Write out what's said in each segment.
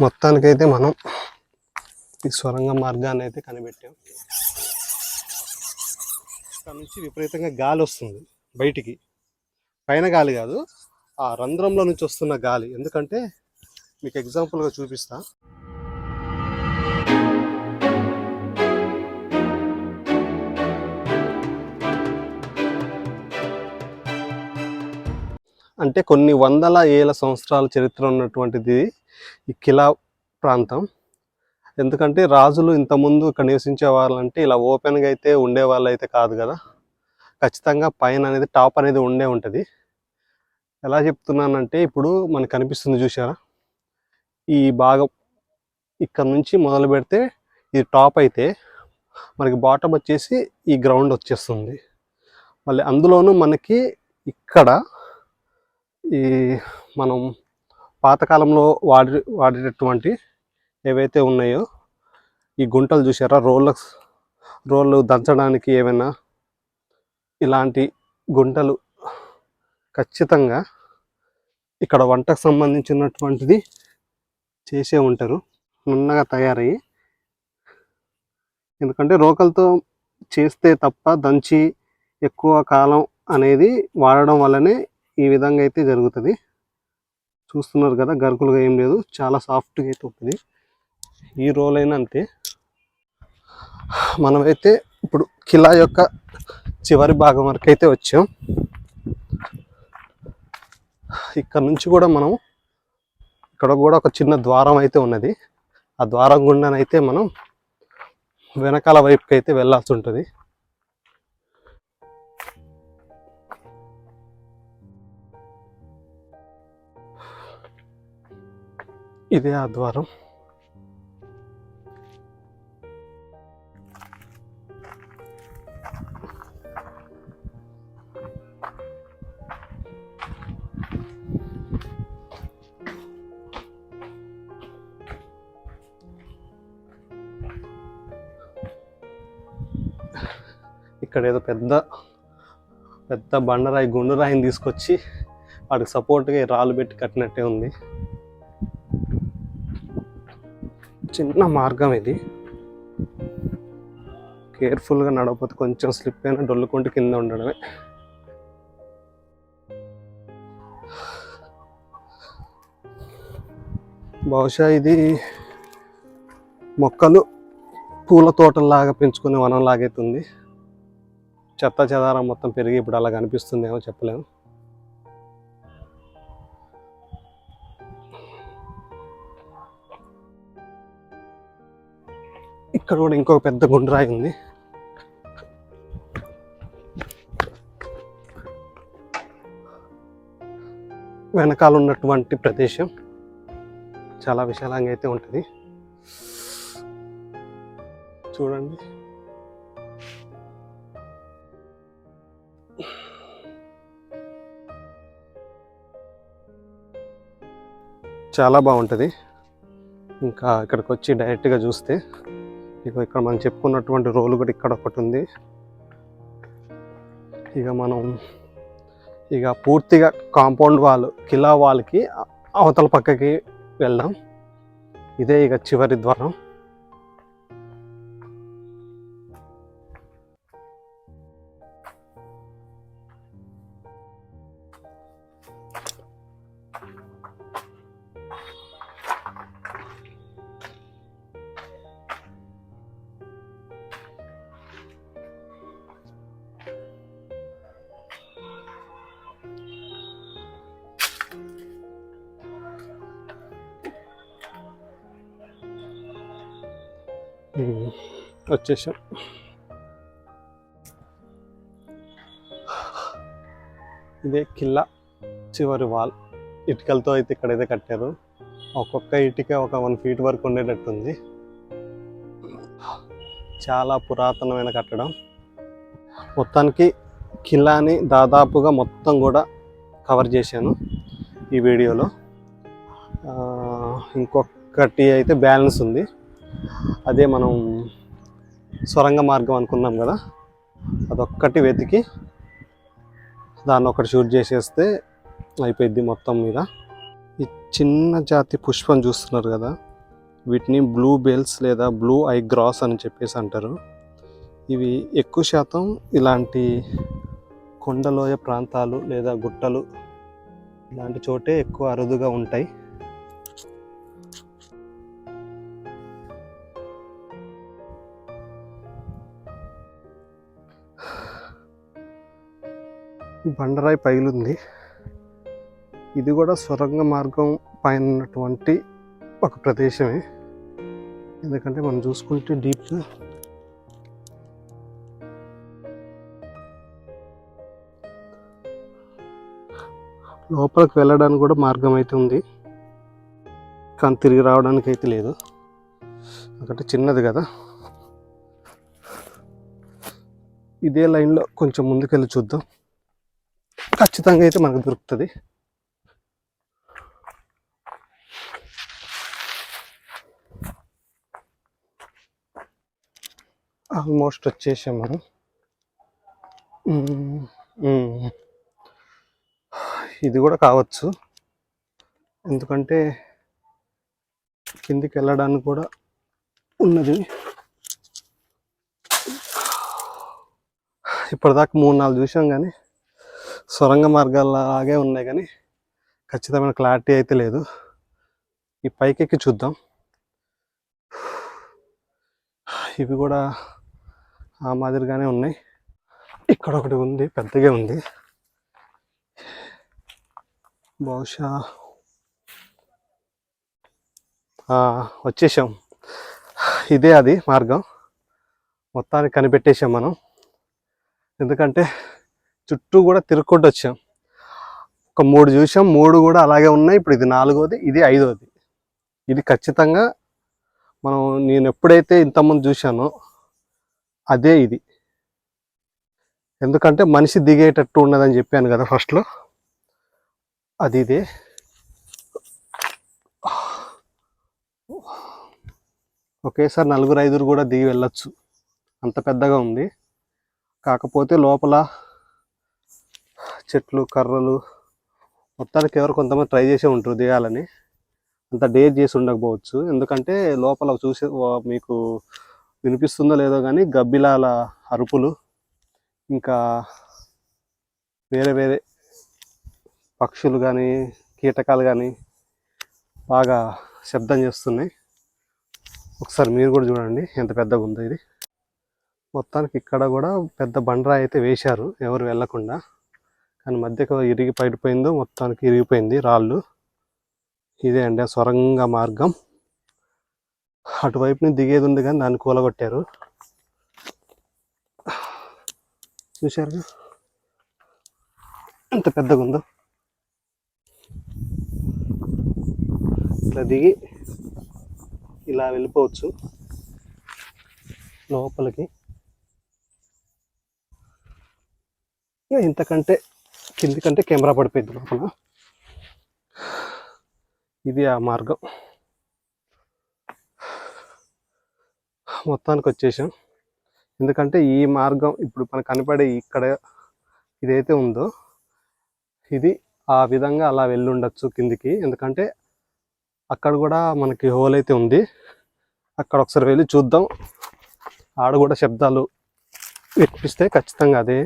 మొత్తానికైతే మనం ఈ సొరంగ మార్గాన్ని అయితే కనిపెట్టాం. ఇక్కడ నుంచి విపరీతంగా గాలి వస్తుంది బయటికి. పైన గాలి కాదు ఆ రంధ్రంలో నుంచి వస్తున్న గాలి. ఎందుకంటే మీకు ఎగ్జాంపుల్గా చూపిస్తా. అంటే కొన్ని వందల ఏళ్ళ సంవత్సరాల చరిత్ర ఉన్నటువంటిది ఈ కిలా ప్రాంతం. ఎందుకంటే రాజులు ఇంతకుముందు ఇక్కడ నివసించే వాళ్ళంటే ఇలా ఓపెన్గా అయితే ఉండేవాళ్ళు అయితే కాదు కదా. ఖచ్చితంగా పైన అనేది టాప్ అనేది ఉండే ఉంటుంది. ఎలా చెప్తున్నానంటే ఇప్పుడు మనకు కనిపిస్తుంది చూసారా ఈ భాగం ఇక్కడ నుంచి మొదలు పెడితే ఇది టాప్ అయితే మనకి బాటమ్ వచ్చేసి ఈ గ్రౌండ్ వచ్చేస్తుంది. మళ్ళీ అందులోనూ మనకి ఇక్కడ ఈ మనం పాతకాలంలో వాడి వాడేటటువంటి ఏవైతే ఉన్నాయో ఈ గుంటలు చూసారా రోళ్ళ రోళ్ళు దంచడానికి ఏమైనా ఇలాంటి గుంటలు ఖచ్చితంగా ఇక్కడ వంటకు సంబంధించినటువంటిది చేసే ఉంటారు. నున్నగా తయారయ్యి. ఎందుకంటే రోకలతో చేస్తే తప్ప దంచి ఎక్కువ కాలం అనేది వాడడం వల్లనే ఈ విధంగా అయితే జరుగుతుంది. చూస్తున్నారు కదా గరుకులుగా ఏం లేదు. చాలా సాఫ్ట్గా అయితే ఉంటుంది. ఈ రోల్ అయినా అంతే. మనమైతే ఇప్పుడు కిలా యొక్క చివరి భాగం వరకు అయితే వచ్చాం. ఇక్కడ నుంచి కూడా మనం ఇక్కడ కూడా ఒక చిన్న ద్వారం అయితే ఉన్నది. ఆ ద్వారం గుండానైతే మనం వెనకాల వైపుకి అయితే వెళ్ళాల్సి ఉంటుంది. ఇదే ఆ ద్వారం ఇక్కడ ఏదో పెద్ద పెద్ద బండరాయి గుండురాయిని తీసుకొచ్చి వాడికి సపోర్ట్గా రాళ్ళు పెట్టి కట్టినట్టే ఉంది. చిన్న మార్గం ఇది. కేర్ఫుల్గా నడవకపోతే కొంచెం స్లిప్ అయినా డొల్లుకుంటూ కింద ఉండడమే. బహుశా ఇది మొక్కలు పూల తోటల్లాగా పెంచుకునే వనంలాగైతుంది. చెత్త చెదారం మొత్తం పెరిగి ఇప్పుడు అలా కనిపిస్తుందేమో చెప్పలేము. ఇక్కడ కూడా ఇంకొక పెద్ద గుండ్రాయి ఉంది. వెనకాల ఉన్నటువంటి ప్రదేశం చాలా విశాలంగా అయితే ఉంటుంది. చూడండి. చాలా బాగుంటుంది. ఇంకా ఇక్కడికి వచ్చి డైరెక్ట్గా చూస్తే ఇక ఇక్కడ మనం చెప్పుకున్నటువంటి రోలు కూడా ఇక్కడ ఒకటి ఉంది. ఇక మనం ఇక పూర్తిగా కాంపౌండ్ వాల్ కిలా వాల్కి అవతల పక్కకి వెళ్దాం. ఇదే ఇక చివరి ద్వారం. వచ్చేసాం. ఇదే కిల్లా చివరి వాల్. ఇటుకలతో అయితే ఇక్కడైతే కట్టారు. ఒక్కొక్క ఇటుక ఒక వన్ ఫీట్ వరకు ఉండేటట్టుంది. చాలా పురాతనమైన కట్టడం. మొత్తానికి కిల్లాని దాదాపుగా మొత్తం కూడా కవర్ చేశాను ఈ వీడియోలో. ఇంకొకటి అయితే బ్యాలెన్స్ ఉంది. అదే మనం సొరంగ మార్గం అనుకున్నాం కదా. అదొక్కటి వెతికి దాన్ని ఒకటి షూట్ చేసేస్తే అయిపోయింది మొత్తం మీద. ఈ చిన్న జాతి పుష్పం చూస్తున్నారు కదా. వీటిని బ్లూ బెల్స్ లేదా బ్లూ ఐ గ్రాస్ అని చెప్పేసి అంటారు. ఇవి ఎక్కువ శాతం ఇలాంటి కొండలోయ ప్రాంతాలు లేదా గుట్టలు ఇలాంటి చోటే ఎక్కువ అరుదుగా ఉంటాయి. బండరాయి పైలుంది ఇది కూడా సొరంగ మార్గం పైన ఉన్నటువంటి ఒక ప్రదేశమే. ఎందుకంటే మనం చూసుకుంటే డీప్గా లోపలికి వెళ్ళడానికి కూడా మార్గం అయితే ఉంది. కానీ తిరిగి రావడానికి అయితే లేదు. ఎందుకంటే చిన్నది కదా. ఇదే లైన్లో కొంచెం ముందుకెళ్ళి చూద్దాం. ఖచ్చితంగా అయితే మనకు దొరుకుతుంది. ఆల్మోస్ట్ వచ్చేసాం మనం. ఇది కూడా కావచ్చు. ఎందుకంటే కిందికి వెళ్ళడానికి కూడా ఉన్నది. ఇప్పటిదాకా మూడు నాలుగు చూసాం కానీ సొరంగ మార్గాలలాగే ఉన్నాయి కానీ ఖచ్చితమైన క్లారిటీ అయితే లేదు. ఈ పైకెక్కి చూద్దాం. ఇవి కూడా ఆ మాదిరిగానే ఉన్నాయి. ఇక్కడ ఒకటి ఉంది పెద్దగా ఉంది. బహుశా వచ్చేసాం. ఇదే అది మార్గం. మొత్తానికి కనిపెట్టేసాం మనం. ఎందుకంటే చుట్టూ కూడా తిరుక్కుంటూ వచ్చాం. ఒక మూడు చూసాం మూడు కూడా అలాగే ఉన్నాయి. ఇప్పుడు ఇది నాలుగోది ఇది ఐదోది. ఇది ఖచ్చితంగా మనం నేను ఎప్పుడైతే ఇంతమంది చూశానో అదే ఇది. ఎందుకంటే మనిషి దిగేటట్టు ఉన్నదని చెప్పాను కదా ఫస్ట్లో. అది ఇదే. ఒకేసారి నలుగురు ఐదుగురు కూడా దిగి వెళ్ళొచ్చు. అంత పెద్దగా ఉంది. కాకపోతే లోపల చెట్లు కర్రలు మొత్తానికి ఎవరు కొంతమంది ట్రై చేసే ఉంటారు దిగాలని. అంత డేర్ చేసి ఉండకపోవచ్చు. ఎందుకంటే లోపల చూసే మీకు వినిపిస్తుందో లేదో కానీ గబ్బిలాల అరుపులు ఇంకా వేరే వేరే పక్షులు కానీ కీటకాలు కానీ బాగా శబ్దం చేస్తున్నాయి. ఒకసారి మీరు కూడా చూడండి ఎంత పెద్దగా ఉందో ఇది. మొత్తానికి ఇక్కడ కూడా పెద్ద బండరాయి అయితే వేశారు ఎవరు వెళ్ళకుండా. కానీ మధ్యకు ఇరిగి పడిపోయిందో మొత్తానికి ఇరిగిపోయింది రాళ్ళు. ఇదే అండి ఆ సొరంగ మార్గం. అటువైపుని దిగేది ఉంది కానీ దాన్ని కూలగొట్టారు. చూశారు ఎంత పెద్దగా ఉందో. ఇట్లా దిగి ఇలా వెళ్ళిపోవచ్చు లోపలికి. ఇక ఇంతకంటే కింది కంటే కెమెరా పడిపోయింది లోపల. ఇది ఆ మార్గం. మొత్తానికి వచ్చేసాం. ఎందుకంటే ఈ మార్గం ఇప్పుడు మనకు కనపడే ఇక్కడ ఇదైతే ఉందో ఇది ఆ విధంగా అలా వెళ్ళుండొచ్చు కిందికి. ఎందుకంటే అక్కడ కూడా మనకి హోల్ అయితే ఉంది. అక్కడ ఒకసారి వెళ్ళి చూద్దాం. ఆడ కూడా శబ్దాలు వినిపిస్తే ఖచ్చితంగా అదే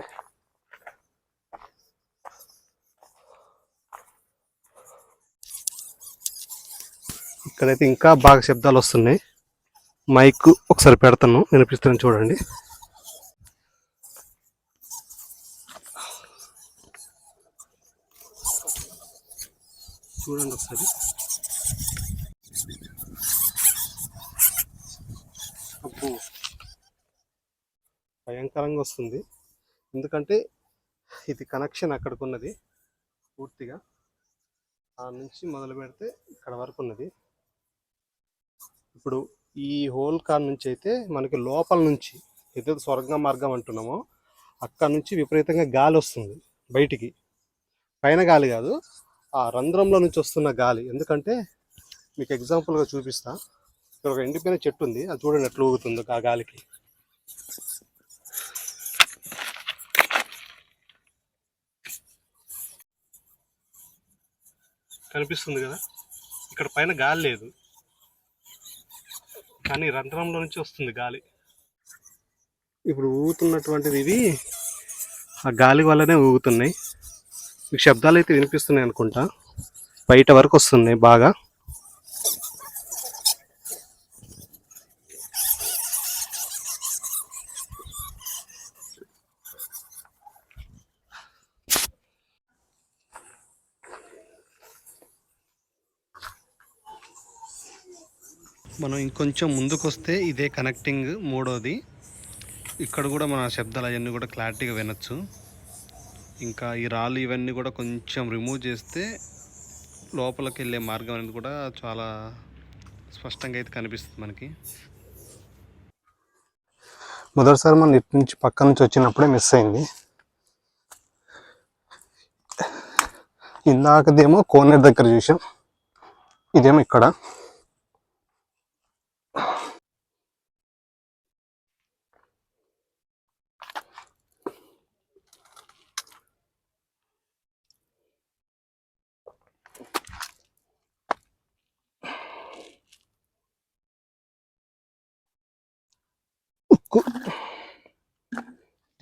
ఇక్కడైతే ఇంకా బాగా శబ్దాలు వస్తున్నాయి. మైక్ ఒకసారి పెడతాను వినిపిస్తాను చూడండి. చూడండి ఒకసారి. అబ్బో భయంకరంగా వస్తుంది. ఎందుకంటే ఇది కనెక్షన్ అక్కడికి ఉన్నది పూర్తిగా. ఆ నుంచి మొదలు పెడితే ఇక్కడ వరకు ఉన్నది. ఇప్పుడు ఈ హోల్ కాన్ నుంచి అయితే మనకి లోపల నుంచి ఏదైతే స్వర్గ మార్గం అంటున్నామో అక్కడ నుంచి విపరీతంగా గాలి వస్తుంది బయటికి. పైన గాలి కాదు ఆ రంధ్రంలో నుంచి వస్తున్న గాలి. ఎందుకంటే మీకు ఎగ్జాంపుల్గా చూపిస్తా. ఇక్కడ ఒక ఎండిపోయిన చెట్టు ఉంది అది చూడండి ఎట్లా ఊగుతుందో ఆ గాలికి. కనిపిస్తుంది కదా? ఇక్కడ పైన గాలి లేదు. కానీ రంధ్రంలో నుంచి వస్తుంది గాలి. ఇప్పుడు ఊగుతున్నటువంటిది ఇవి ఆ గాలి వల్లనే ఊగుతున్నాయి. మీకు శబ్దాలు అయితే వినిపిస్తున్నాయి అనుకుంటా. బయట వరకు వస్తున్నాయి బాగా. మనం ఇంకొంచెం ముందుకు వస్తే ఇదే కనెక్టింగ్ మూడోది. ఇక్కడ కూడా మన శబ్దాలు అవన్నీ కూడా క్లారిటీగా వినొచ్చు. ఇంకా ఈ రాళ్ళు ఇవన్నీ కూడా కొంచెం రిమూవ్ చేస్తే లోపలికి వెళ్ళే మార్గం అనేది కూడా చాలా స్పష్టంగా అయితే కనిపిస్తుంది మనకి. మొదటిసారి మనం ఇటు నుంచి పక్క నుంచి వచ్చినప్పుడే మిస్ అయింది. ఇందాకదేమో కోనేరు దగ్గర చూసాం ఇదేమో ఇక్కడ.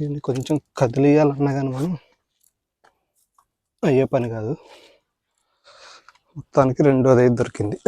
దీన్ని కొంచెం కదిలియాలన్నా కానీ మనం అయ్యే పని కాదు. మొత్తానికి రెండోది అయితే దొరికింది.